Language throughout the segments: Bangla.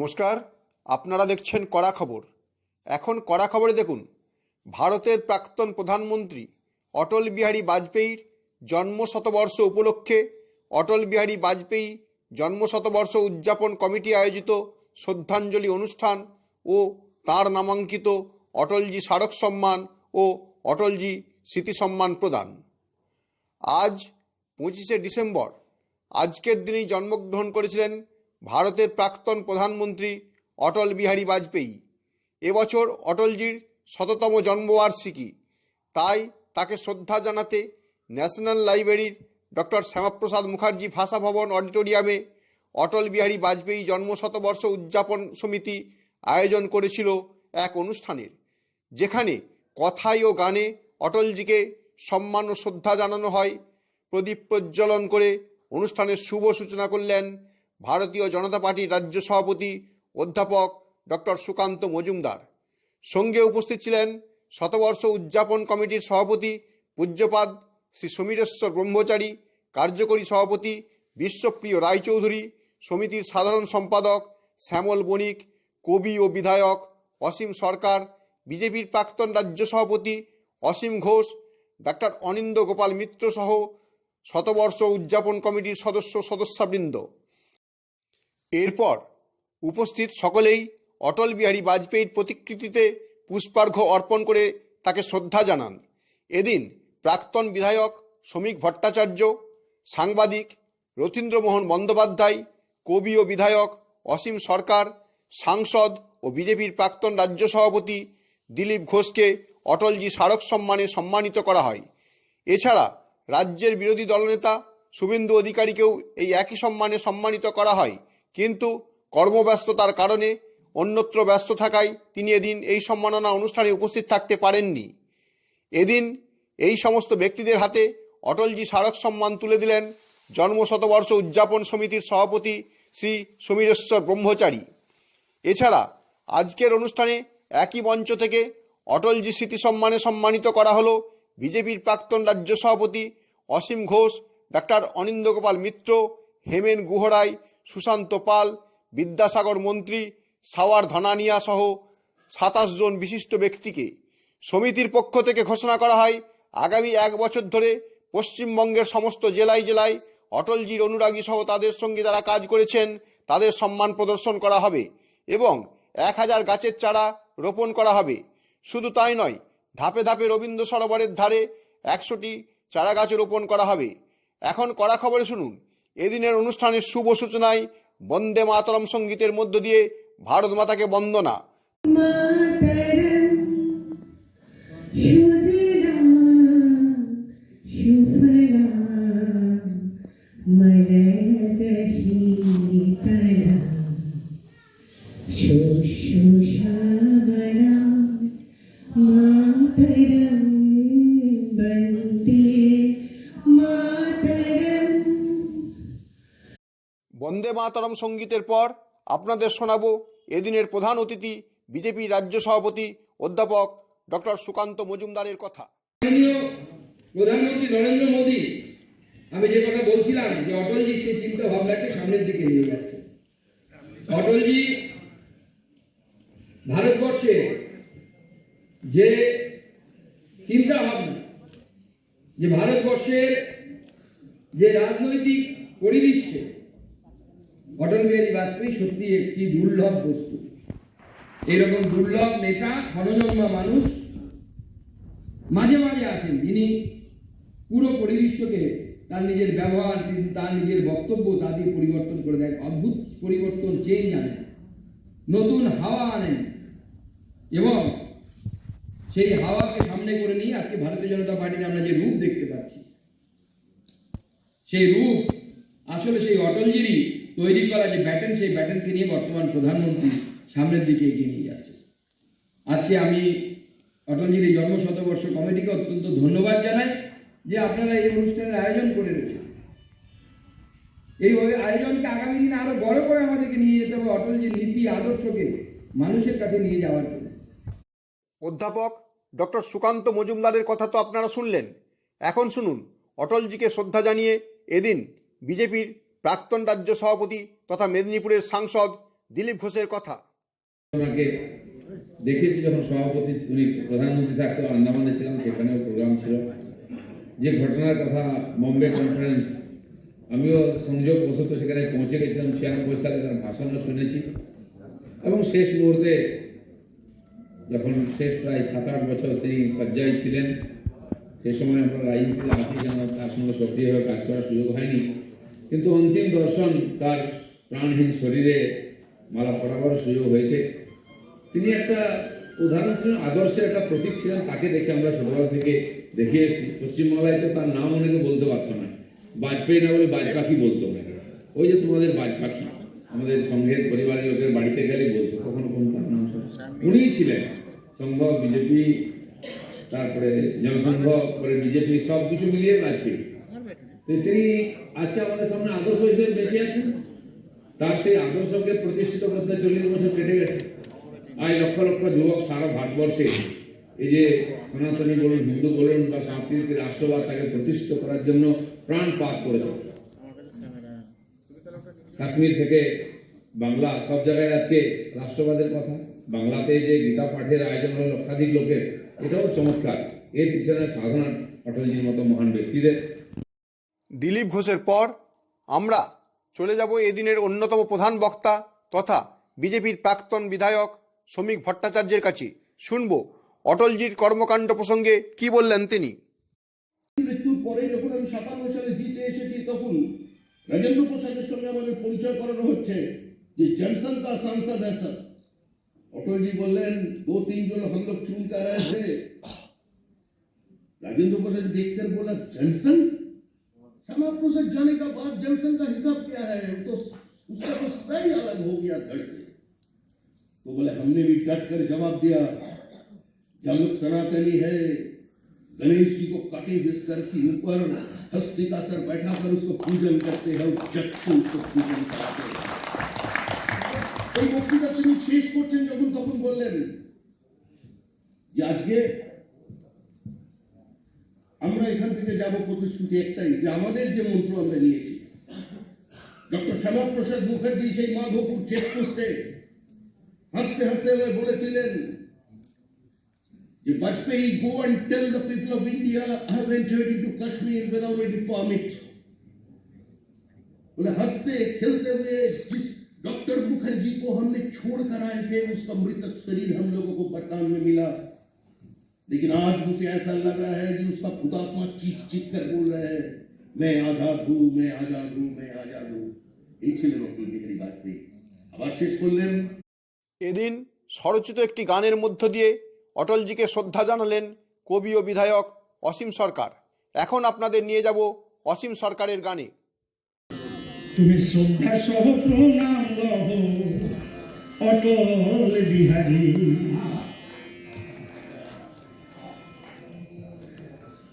নমস্কার, আপনারা দেখছেন কড়া খবর। এখন কড়া খবরে দেখুন, ভারতের প্রাক্তন প্রধানমন্ত্রী অটল বিহারী বাজপেয়ীর জন্ম শতবর্ষ উপলক্ষে অটল বিহারী বাজপেয়ী জন্ম শতবর্ষ উদযাপন কমিটি আয়োজিত শ্রদ্ধাঞ্জলি অনুষ্ঠান ও তাঁর নামাঙ্কিত অটলজি স্মারক সম্মান ও অটলজি স্মৃতি সম্মান প্রদান। আজ পঁচিশে ডিসেম্বর, আজকের দিনেই জন্মগ্রহণ করেছিলেন ভারতের প্রাক্তন প্রধানমন্ত্রী অটল বিহারী বাজপেয়ী। এবছর অটলজির শততম জন্মবার্ষিকী। তাই তাকে শ্রদ্ধা জানাতে ন্যাশনাল লাইব্রেরির ডক্টর শ্যামাপ্রসাদ মুখার্জি ভাষা ভবন অডিটোরিয়ামে অটল বিহারী বাজপেয়ী জন্মশতবর্ষ উদযাপন সমিতি আয়োজন করেছিল এক অনুষ্ঠানের, যেখানে কথায় ও গানে অটলজিকে সম্মান ও শ্রদ্ধা জানানো হয়। প্রদীপ প্রজ্বলন করে অনুষ্ঠানের শুভ সূচনা করলেন ভারতীয় জনতা পার্টির রাজ্য সভাপতি অধ্যাপক ডক্টর সুকান্ত মজুমদার। সঙ্গে উপস্থিত ছিলেন শতবর্ষ উদযাপন কমিটির সভাপতি পূজ্যপাদ শ্রী সমীরেশ্বর ব্রহ্মচারী, কার্যকরী সভাপতি বিশ্বপ্রিয় রায়চৌধুরী, সমিতির সাধারণ সম্পাদক শ্যামল বণিক, কবি ও বিধায়ক অসীম সরকার, বিজেপির প্রাক্তন রাজ্য সভাপতি অসীম ঘোষ, ডাক্তার অনিন্দ গোপাল মিত্র সহ শতবর্ষ উদযাপন কমিটির সদস্য সদস্যবৃন্দ। এরপর উপস্থিত সকলেই অটল বিহারী বাজপেয়ীর প্রতিকৃতিতে পুষ্পার্ঘ্য অর্পণ করে তাকে শ্রদ্ধা জানান। এদিন প্রাক্তন বিধায়ক শ্রমিক ভট্টাচার্য, সাংবাদিক রথীন্দ্রমোহন বন্দ্যোপাধ্যায়, কবি ও বিধায়ক অসীম সরকার, সাংসদ ও বিজেপির প্রাক্তন রাজ্য সভাপতি দিলীপ ঘোষকে অটলজি স্মারক সম্মানে সম্মানিত করা হয়। এছাড়া রাজ্যের বিরোধী দলনেতা শুভেন্দু অধিকারীকেও এই একই সম্মানে সম্মানিত করা হয়। কিন্তু কর্মব্যস্ততার কারণে অন্যত্র ব্যস্ত থাকায় তিনি এদিন এই সম্মাননা অনুষ্ঠানে উপস্থিত থাকতে পারেননি। এদিন এই সমস্ত ব্যক্তিদের হাতে অটলজি স্মারক সম্মান তুলে দিলেন জন্মশতবর্ষ উদযাপন সমিতির সভাপতি শ্রী সমীরেশ্বর ব্রহ্মচারী। এছাড়া আজকের অনুষ্ঠানে একই মঞ্চ থেকে অটলজি স্মৃতি সম্মানে সম্মানিত করা হলো বিজেপির প্রাক্তন রাজ্য সভাপতি অসীম ঘোষ, ডাক্তার অনিন্দ গোপাল মিত্র, হেমেন গুহরাই সুশান্ত পাল, বিদ্যাসাগর মন্ত্রী, সাওয়ার ধনানিয়া সহ সাতাশ জন বিশিষ্ট ব্যক্তিকে সমিতির পক্ষ থেকে ঘোষণা করা হয়, আগামী এক বছর ধরে পশ্চিমবঙ্গের সমস্ত জেলায় জেলায় অটলজির অনুরাগী সহ তাদের সঙ্গে যারা কাজ করেছেন, তাদের সম্মান প্রদর্শন করা হবে এবং এক হাজার গাছের চারা রোপণ করা হবে। শুধু তাই নয়, ধাপে ধাপে রবীন্দ্র সরোবরের ধারে একশোটি চারা গাছ রোপণ করা হবে। এখন কড়া খবরে শুনুন এদিনের অনুষ্ঠানের শুভ সূচনায় বন্দে মাতরম সঙ্গীতের মধ্য দিয়ে ভারত মাতাকে বন্দনা মাতরম সঙ্গীতের পর আপনাদের শোনাবো এদিনের প্রধান অতিথি, বিজেপি রাজ্য সভাপতি অধ্যাপক ডক্টর সুকান্ত মজুমদারের কথা। প্রধানমন্ত্রী নরেন্দ্র মোদী, আমি যে কথা বলছিলাম যে অটলজি সেই চিন্তা ভাবনাকে সামনের দিকে নিয়ে যাচ্ছে। অটলজি ভারতবর্ষে যে চিন্তা ভাবনা যে ভারতবর্ষের যে রাজনৈতিক পরিদৃশ্যে অটল বিহারী বাজপেয়ী সত্যি একটি দুর্লভ বস্তু। এরকম দুর্লভ নেতা ক্ষণজন্মা মানুষ মাঝে মাঝে আসেন। যিনি পুরো পরিদৃশ্যকে তার নিজের ব্যবহার তার নিজের বক্তব্য, তা দিয়ে পরিবর্তন করে দেয় অদ্ভুত পরিবর্তন চেঞ্জ আনেন, নতুন হাওয়া আনেন এবং সেই হাওয়াকে সামনে করে নিয়ে আজকে ভারতীয় জনতা পার্টির আমরা যে রূপ দেখতে পাচ্ছি, সেই রূপ, আসলে সেই অটলজিরই তৈরি করা যে ব্যাটন, সেই ব্যাটনকে নিয়ে বর্তমান প্রধানমন্ত্রী সামনের দিকে এগিয়ে নিয়ে যাচ্ছে। আজকে আমি অটলজির এই জন্ম শতবর্ষ কমিটিকে অত্যন্ত ধন্যবাদ জানাই যে আপনারা এই অনুষ্ঠানের আয়োজন করে রেখেছেন এই আয়োজনকে আগামী দিনে আরও বড় করে আমাদেরকে নিয়ে যেতে হবে অটলজির নীতি, আদর্শকে মানুষের কাছে নিয়ে যাওয়ার জন্য। অধ্যাপক ডক্টর সুকান্ত মজুমদারের কথা তো আপনারা শুনলেন। এখন শুনুন, অটলজিকে শ্রদ্ধা জানিয়ে এদিন বিজেপির প্রাক্তন রাজ্য সভাপতি তথা মেদিনীপুরের সাংসদ দিলীপ ঘোষের কথা। দেখেছি যখন সভাপতি উনি প্রধানমন্ত্রী থাকতো আন্দামানে ছিলাম, সেখানেও প্রোগ্রাম ছিল। যে ঘটনার কথা বম্বে কনফারেন্স আমিও সংযোগ বশত সেখানে পৌঁছে গেছিলাম, ছিয়ানব্বই সালে তার ভাষণও শুনেছি। এবং শেষ মুহূর্তে যখন শেষ প্রায় সাত আট বছর তিনি শয্যায় ছিলেন, সে সময় আমরা রাজনীতিতে আসি যেন তার সঙ্গে সক্রিয়ভাবে কাজ করার সুযোগ হয়নি। কিন্তু অন্তিম দর্শন তার প্রাণহীন শরীরে মালা পরাবার সুযোগ হয়েছে। তিনি একটা উদাহরণ ছিলেন, আদর্শের একটা প্রতীক ছিলেন, তাকে দেখে আমরা ছোটবেলা থেকে দেখে এসেছি। পশ্চিমবাংলায় তো তার নাম অনেকে বলতে পারতো না। বাজপেয়ী না বলে বাজ পাখি বলতো ওই যে তোমাদের বাজ পাখি আমাদের সংঘের পরিবারের লোকের বাড়িতে গেলে বলতো, কখনো কখনো তার নাম। উনিই ছিলেন সংঘ, বিজেপি, তারপরে জনসংঘ পরে বিজেপি সব কিছু মিলিয়ে বাজপেয়ী। তিনি আজকে আমাদের সামনে আদর্শ হিসেবে বেঁচে আছেন। তার সেই আদর্শকে প্রতিষ্ঠিত করতে চল্লিশ বছর কেটে গেছে। আজ লক্ষ লক্ষ যুবক সারা ভারতবর্ষে এই যে সনাতনী বলুন, হিন্দু বলুন বা সাংস্কৃতিক রাষ্ট্রবাদ তাকে প্রতিষ্ঠিত করার জন্য প্রাণপাত করেছে। কাশ্মীর থেকে বাংলা সব জায়গায় আজকে রাষ্ট্রবাদের কথা। বাংলাতে যে গীতা পাঠের আয়োজন হলো লক্ষাধিক লোকের, এটাও চমৎকার। এর পিছনে সাধারণ অটলজির মতো মহান ব্যক্তিদের। দিলীপ ঘোষের পর আমরা চলে যাব এদিনের অন্যতম প্রধান বক্তা তথা বিজেপির প্রাক্তন বিধায়ক শ্রমিক ভট্টাচার্যের কাছে। শুনব অটলজির কর্মকাণ্ড প্রসঙ্গে কি বললেন তিনি। মৃত্যুর পরে যখন আমি সাতান্ন সালে জিতে এসেছি, তখন রাজেন্দ্র প্রসাদের সঙ্গে আমাদের পরিচয় করানো হচ্ছে যে তার সাংসদ হ্যাঁ অটলজি বললেন, দু তিনজন রাজেন্দ্র প্রসাদ দেখতে प्रसाद देखकर बोला जनसन क्षमा प्रसाद जाने का बाद जनसन का हिसाब क्या है वो तो उसका तो सही अलग हो गया धड़ से तो बोले हमने भी डट कर जवाब दिया जब लोग सनातनी है गणेश जी को कटे हुए सर के ऊपर हस्ती का सर बैठा कर उसको पूजन करते हैं और जग से उसको पूजन कराते हैं এই বক্তৃতা তিনি শেষ করছেন যখন তখন বললেন যে আজকে আমরা এখান থেকে যাব প্রতিশ্রুতি একটাই যে আমাদের যে মন্ত্র আমরা নিয়েছি ডক্টর শ্যামাপ্রসাদ মুখার্জি সেই মাধবপুর চেকপোস্টে হাসতে হাসতে আমায় বলেছিলেন যে Vajpayee go and tell the people of India I have entered into Kashmir without any permit. बोले हंसते खेलते हुए जिस डॉक्टर मुखर्जी को हमने छोड़ कर आए थे उसका मृतक शरीर हम लोगों को बरतान में मिला लेकिन आज मुझे ऐसा लग रहा है कि उसका खुदात्मा चीख चीख कर बोल रहे हैं मैं आजाद हूँ मैं आजाद हूँ मैं आजाद हूँ এই ছিলেন অটল বিহারী বাজপেয়ী আবার শেষ করলেন এদিন স্বরচিত একটি গানের মধ্য দিয়ে অটলজিকে শ্রদ্ধা জানালেন কবি ও বিধায়ক অসীম সরকার এখন আপনাদের নিয়ে যাব অসীম সরকারের গানে তুমি শ্রদ্ধা সহ প্রণাম লহ অটল বিহারী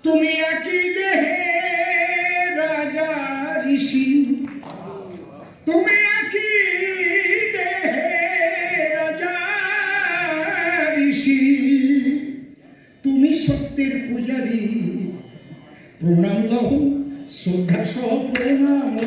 তুমি একই দেহে রাজা, ঋষি। তুমি একই দেহে রাজা, ঋষি। তুমি সত্যের পূজারী। প্রণাম লহ শ্রদ্ধা সহ প্রণাম।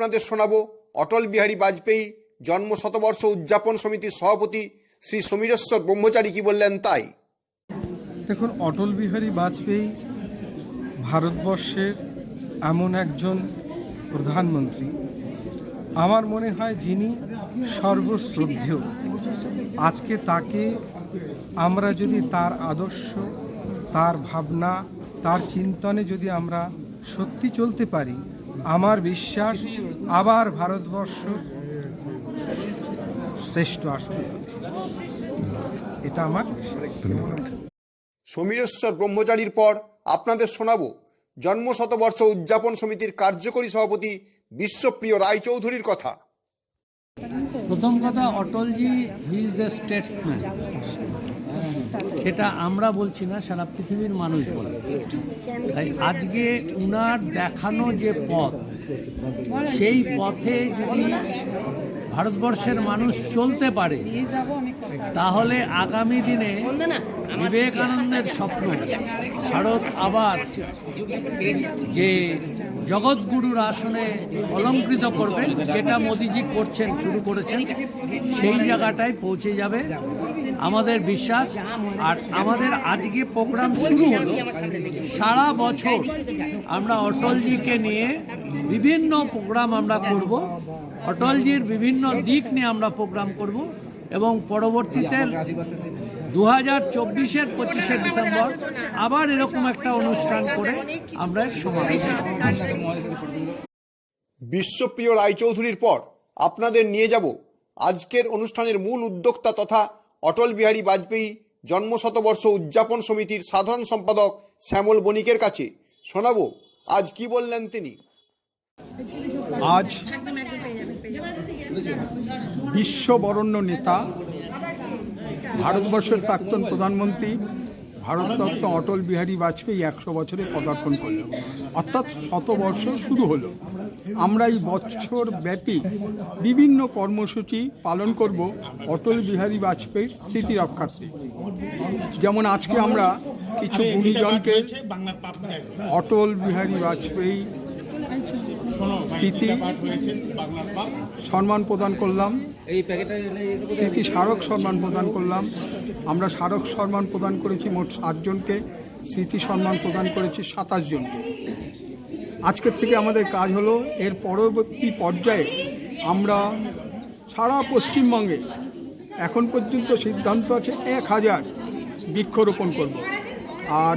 আপনাদের শোনাব অটল বিহারী বাজপেয়ী জন্ম শতবর্ষ উদযাপন সমিতির সভাপতি শ্রী সমীরেশ্বর ব্রহ্মচারী কি বললেন তাই? দেখুন, অটল বিহারী বাজপেয়ী ভারতবর্ষের এমন একজন প্রধানমন্ত্রী। আমার মনে হয় যিনি সর্বশ্রদ্ধেয়। আজকে তাকে আমরা যদি তার আদর্শ, তার ভাবনা, তার চিন্তনে যদি আমরা সত্যি চলতে পারি আমার বিশ্বাস আবার ভারতবর্ষ শ্রেষ্ঠ আসন। এটা আমার সমীরেশ্বর ব্রহ্মচারীর পর আপনাদের শোনাবো জন্ম শতবর্ষ উদযাপন সমিতির কার্যকরী সভাপতি বিশ্বপ্রিয় রায়চৌধুরীর কথা। প্রথম কথা Atalji he is a Statesman সেটা আমরা বলছি না, সারা পৃথিবীর মানুষ বলে। তাই আজকে উনার দেখানো যে পথ, সেই পথে যদি ভারতবর্ষের মানুষ চলতে পারে, তাহলে আগামী দিনে বিবেকানন্দের স্বপ্ন, ভারত আবার যে জগৎগুরুর আসনে অলঙ্কৃত করবে যেটা মোদিজি করছেন, শুরু করেছেন, সেই জায়গাটায় পৌঁছে যাবে। আমাদের বিশ্বাস আর আমাদের আজকে প্রোগ্রাম শুরু হলো সারা বছর আমরা অটলজিকে নিয়ে বিভিন্ন প্রোগ্রাম আমরা করব অটলজির বিভিন্ন দিক নিয়ে আমরা প্রোগ্রাম করব এবং পরবর্তীতে দু হাজার চব্বিশের পঁচিশে ডিসেম্বর আবার এরকম একটা অনুষ্ঠান করে আমরা সমাবেশ। বিশ্বপ্রিয় রায়চৌধুরীর পর আপনাদের নিয়ে যাব আজকের অনুষ্ঠানের মূল উদ্যোক্তা তথা অটল বিহারী বাজপেয়ী জন্মশতবর্ষ উদযাপন সমিতির সাধারণ সম্পাদক শ্যামল বণিকের কাছে। শোনাবো, আজ কি বললেন তিনি? আজ বিশ্ববরণ্য নেতা, ভারতবর্ষের প্রাক্তন প্রধানমন্ত্রী, ভারতরত্ন অটল বিহারী বাজপেয়ী একশো বছরে পদার্পণ করল অর্থাৎ শতবর্ষ শুরু হলো। আমরা এই বছর ব্যাপী বিভিন্ন কর্মসূচি পালন করব অটল বিহারী বাজপেয়ীর স্মৃতি রক্ষার্থে। যেমন আজকে আমরা কিছু গুণীজনকে অটল বিহারী বাজপেয়ী স্মৃতি সম্মান প্রদান করলাম, স্মৃতি স্মারক সম্মান প্রদান করলাম। আমরা স্মারক সম্মান প্রদান করেছি মোট সাতজনকে স্মৃতি সম্মান প্রদান করেছি সাতাশ জনকে। আজকের থেকে আমাদের কাজ হলো, এর পরবর্তী পর্যায়ে আমরা সারা পশ্চিমবঙ্গে এখন পর্যন্ত সিদ্ধান্ত আছে এক হাজার বৃক্ষরোপণ করব। আর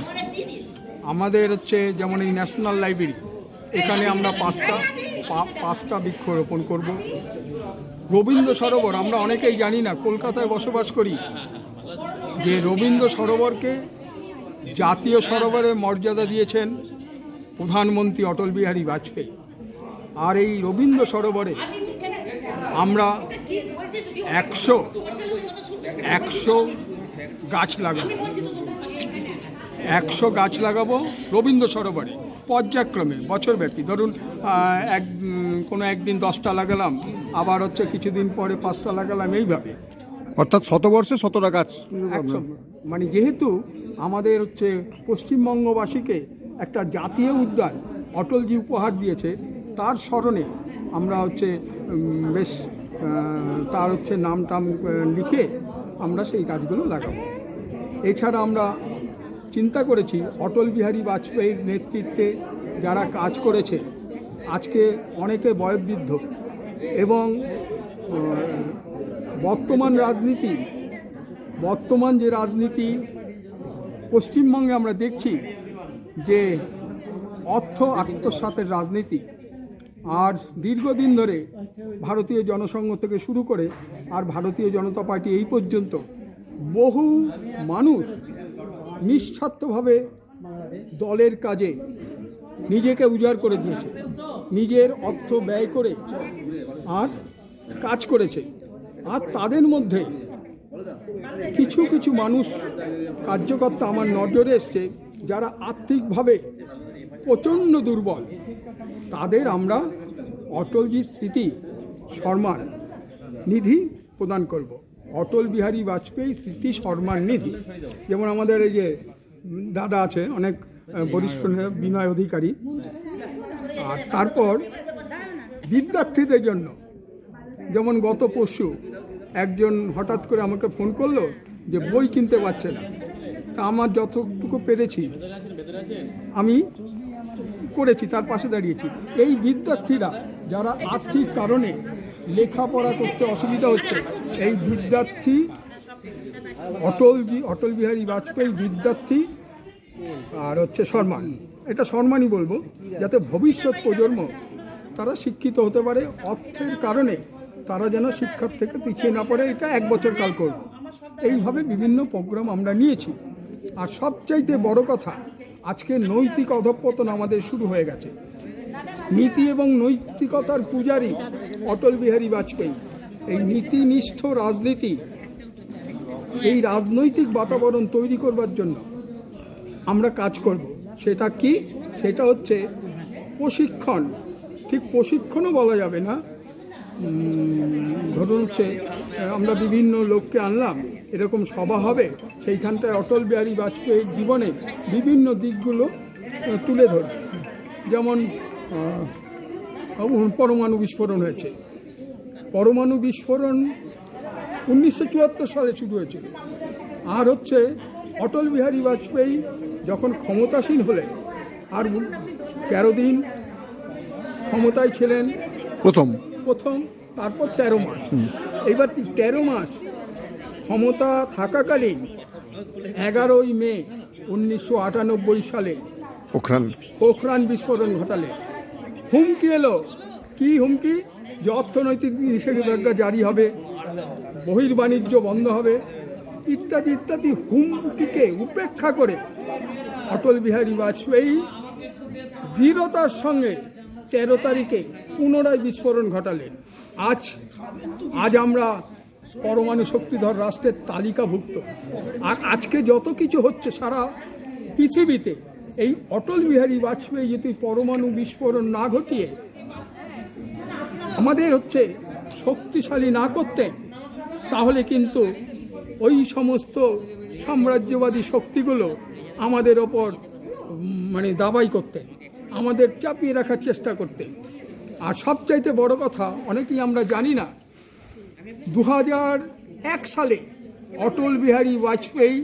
আমাদের হচ্ছে যেমন এই ন্যাশনাল লাইব্রেরি, এখানে আমরা পাঁচটা পাঁচটা বৃক্ষরোপণ করব। রবীন্দ্র সরোবর, আমরা অনেকেই জানি না, কলকাতায় বসবাস করি, যে রবীন্দ্র সরোবরকে জাতীয় সরোবরের মর্যাদা দিয়েছেন। প্রধানমন্ত্রী অটল বিহারী বাজপেয়ী। আর এই রবীন্দ্র সরোবরে আমরা একশো একশো গাছ লাগাবো। একশো গাছ লাগাবো রবীন্দ্র সরোবরে পর্যায়ক্রমে বছরব্যাপী। ধরুন এক কোনো একদিন দশটা লাগালাম আবার হচ্ছে কিছুদিন পরে পাঁচটা লাগালাম এইভাবে। অর্থাৎ শতবর্ষে শতটা গাছ মানে যেহেতু আমাদের হচ্ছে পশ্চিমবঙ্গবাসীকে একটা জাতীয় উদ্যান অটলজি উপহার দিয়েছে। তার স্মরণে আমরা হচ্ছে বেশ তার হচ্ছে নাম টাম লিখে আমরা সেই গাছগুলো লাগাবো। এছাড়া আমরা চিন্তা করেছি অটল বিহারী বাজপেয়ীর নেতৃত্বে যারা কাজ করেছে, আজকে অনেকে বয়োবৃদ্ধ এবং বর্তমান রাজনীতি, বর্তমান যে রাজনীতি, পশ্চিমবঙ্গে আমরা দেখছি যে অর্থ আত্মসাতের রাজনীতি আর দীর্ঘদিন ধরে ভারতীয় জনসংঘ থেকে শুরু করে আর ভারতীয় জনতা পার্টি এই পর্যন্ত বহু মানুষ নিঃস্বার্থভাবে দলের কাজে নিজেকে উজাড় করে দিয়েছে। নিজের অর্থ ব্যয় করে আর কাজ করেছে। আর তাদের মধ্যে কিছু কিছু মানুষ কার্যকর্তা আমার নজরে এসছে। যারা আর্থিকভাবে প্রচণ্ড দুর্বল, তাদের আমরা অটলজি স্মৃতি সম্মান নিধি প্রদান করব। অটল বিহারী বাজপেয়ী স্মৃতি সম্মান নিধি। যেমন আমাদের এই যে দাদা আছে অনেক বরিষ্ঠ বিনয় অধিকারী। আর তারপর বিদ্যার্থীদের জন্য, যেমন গত পরশু একজন হঠাৎ করে আমাকে ফোন করল যে বই কিনতে পারছে না। তা আমার যতটুকু পেরেছি, আমি করেছি, তার পাশে দাঁড়িয়েছি। এই বিদ্যার্থীরা যারা আর্থিক কারণে লেখাপড়া করতে অসুবিধা হচ্ছে, এই বিদ্যার্থী অটলজি অটল বিহারী বাজপেয়ী বিদ্যার্থী আর হচ্ছে সম্মান এটা সম্মানই বলব, যাতে ভবিষ্যৎ প্রজন্ম তারা শিক্ষিত হতে পারে, অর্থের কারণে তারা যেন শিক্ষার থেকে পিছিয়ে না পড়ে, এটা এক বছর কাল করব। এইভাবে বিভিন্ন প্রোগ্রাম আমরা নিয়েছি। আর সবচাইতে বড় কথা, আজকে নৈতিক অধঃপতন আমাদের শুরু হয়ে গেছে। নীতি এবং নৈতিকতার পূজারী অটল বিহারী বাজপেয়ী, এই নীতিনিষ্ঠ রাজনীতি, এই রাজনৈতিক বাতাবরণ তৈরি করবার জন্য আমরা কাজ করব। সেটা কি? সেটা হচ্ছে প্রশিক্ষণ। ঠিক প্রশিক্ষণও বলা যাবে না ধরুন হচ্ছে আমরা বিভিন্ন লোককে আনলাম, এরকম সভা হবে, সেইখানটায় অটল বিহারী বাজপেয়ীর জীবনে বিভিন্ন দিকগুলো তুলে ধরবে। যেমন পরমাণু বিস্ফোরণ হয়েছে। পরমাণু বিস্ফোরণ উনিশশো চুয়াত্তর সালে শুরু হয়েছিল। আর হচ্ছে, অটল বিহারী বাজপেয়ী যখন ক্ষমতাসীন হলেন, আর তেরো দিন ক্ষমতায় ছিলেন। প্রথম। প্রথম তারপর তেরো মাস। এইবার তেরো মাস ক্ষমতা থাকাকালীন এগারোই মে উনিশশো আটানব্বই সালে পোখরান পোখরান বিস্ফোরণ ঘটালে। হুমকি এলো। কি হুমকি? যে অর্থনৈতিক নিষেধাজ্ঞা জারি হবে বহির্বাণিজ্য বন্ধ হবে ইত্যাদি ইত্যাদি হুমকিকে উপেক্ষা করে অটল বিহারী বাজপেয়ী দৃঢ়তার সঙ্গে তেরো তারিখে পুনরায় বিস্ফোরণ ঘটালেন। আজ আজ আমরা পরমাণু শক্তিধর রাষ্ট্রের তালিকাভুক্ত। আর আজকে যত কিছু হচ্ছে সারা পৃথিবীতে, এই অটল বিহারী বাজপেয়ী যদি পরমাণু বিস্ফোরণ না ঘটিয়ে, আমাদের হচ্ছে শক্তিশালী না করতেন তাহলে কিন্তু ওই সমস্ত সাম্রাজ্যবাদী শক্তিগুলো আমাদের ওপর মানে দাবাই করতেন, আমাদের চাপিয়ে রাখার চেষ্টা করতেন। আর সবচাইতে বড় কথা, অনেকেই আমরা জানি না দু এক সালে অটল বিহারী বাজপেয়ী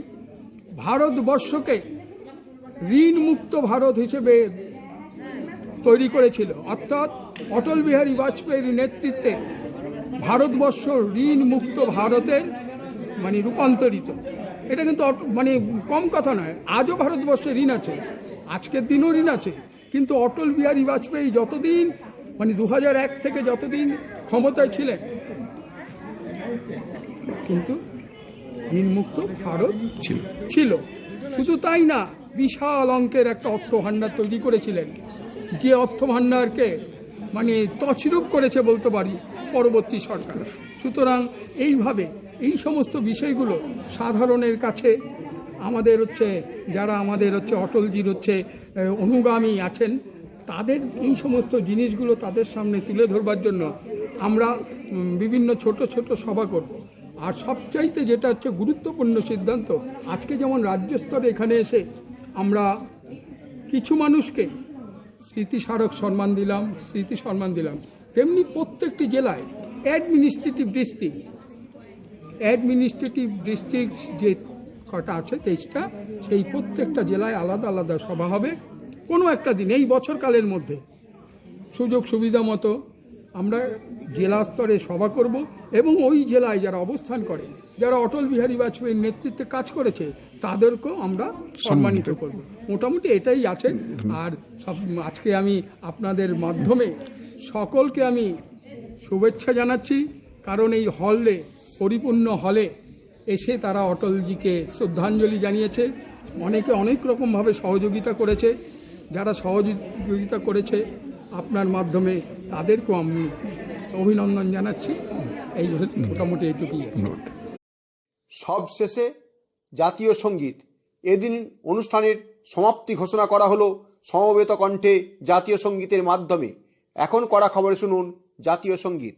ভারতবর্ষকে ঋণ মুক্ত ভারত হিসেবে তৈরি করেছিল। অর্থাৎ অটল বিহারী বাজপেয়ীর নেতৃত্বে ভারতবর্ষ ঋণ মুক্ত ভারতের মানে রূপান্তরিত। এটা কিন্তু মানে কম কথা নয়, আজও ভারতবর্ষে ঋণ আছে, আজকের দিনও ঋণ আছে। কিন্তু অটল বিহারী বাজপেয়ী যতদিন মানে দু এক থেকে যতদিন ক্ষমতায় ছিলেন কিন্তু ঋণমুক্ত ভারত ছিল। ছিল। শুধু তাই না বিশাল অঙ্কের একটা অর্থ ভাণ্ডার তৈরি করেছিলেন। যে অর্থ ভাণ্ডারকে মানে তছরূপ করেছে বলতে পারি পরবর্তী সরকার। সুতরাং এইভাবে এই সমস্ত বিষয়গুলো সাধারণের কাছে আমাদের হচ্ছে যারা আমাদের হচ্ছে অটলজির হচ্ছে অনুগামী আছেন তাদের এই সমস্ত জিনিসগুলো তাদের সামনে তুলে ধরবার জন্য আমরা বিভিন্ন ছোট ছোট সভা করব। আর সবচাইতে যেটা হচ্ছে গুরুত্বপূর্ণ সিদ্ধান্ত, আজকে যেমন রাজ্য স্তরে এখানে এসে আমরা কিছু মানুষকে স্মৃতিস্মারক সম্মান দিলাম, স্মৃতি সম্মান দিলাম। তেমনি প্রত্যেকটি জেলায় অ্যাডমিনিস্ট্রেটিভ ডিস্ট্রিক্ট অ্যাডমিনিস্ট্রেটিভ ডিস্ট্রিক্ট যে কটা আছে তেইশটা, সেই প্রত্যেকটা জেলায় আলাদা আলাদা সভা হবে। কোনো একটা দিন এই বছরকালের মধ্যে সুযোগ সুবিধা মতো আমরা জেলা স্তরে সভা করব এবং ওই জেলায় যারা অবস্থান করে যারা অটল বিহারী বাজপেয়ীর নেতৃত্বে কাজ করেছে তাদেরকেও আমরা সম্মানিত। করব। মোটামুটি এটাই আছে। আর সব আজকে আমি আপনাদের মাধ্যমে সকলকে আমি শুভেচ্ছা জানাচ্ছি কারণ এই হলে পরিপূর্ণ হলে এসে তারা অটলজিকে শ্রদ্ধাঞ্জলি জানিয়েছে অনেকে অনেক রকমভাবে সহযোগিতা করেছে। যারা সহযোগিতা করেছে আপনার মাধ্যমে তাদেরকেও আমি অভিনন্দন জানাচ্ছি। এই মোটামুটি এইটুকুই আছে। সব শেষে জাতীয় সংগীত। এদিন অনুষ্ঠানের সমাপ্তি ঘোষণা করা হলো সমবেত কণ্ঠে জাতীয় সঙ্গীতের মাধ্যমে। এখন করা খবরে শুনুন জাতীয় সংগীত।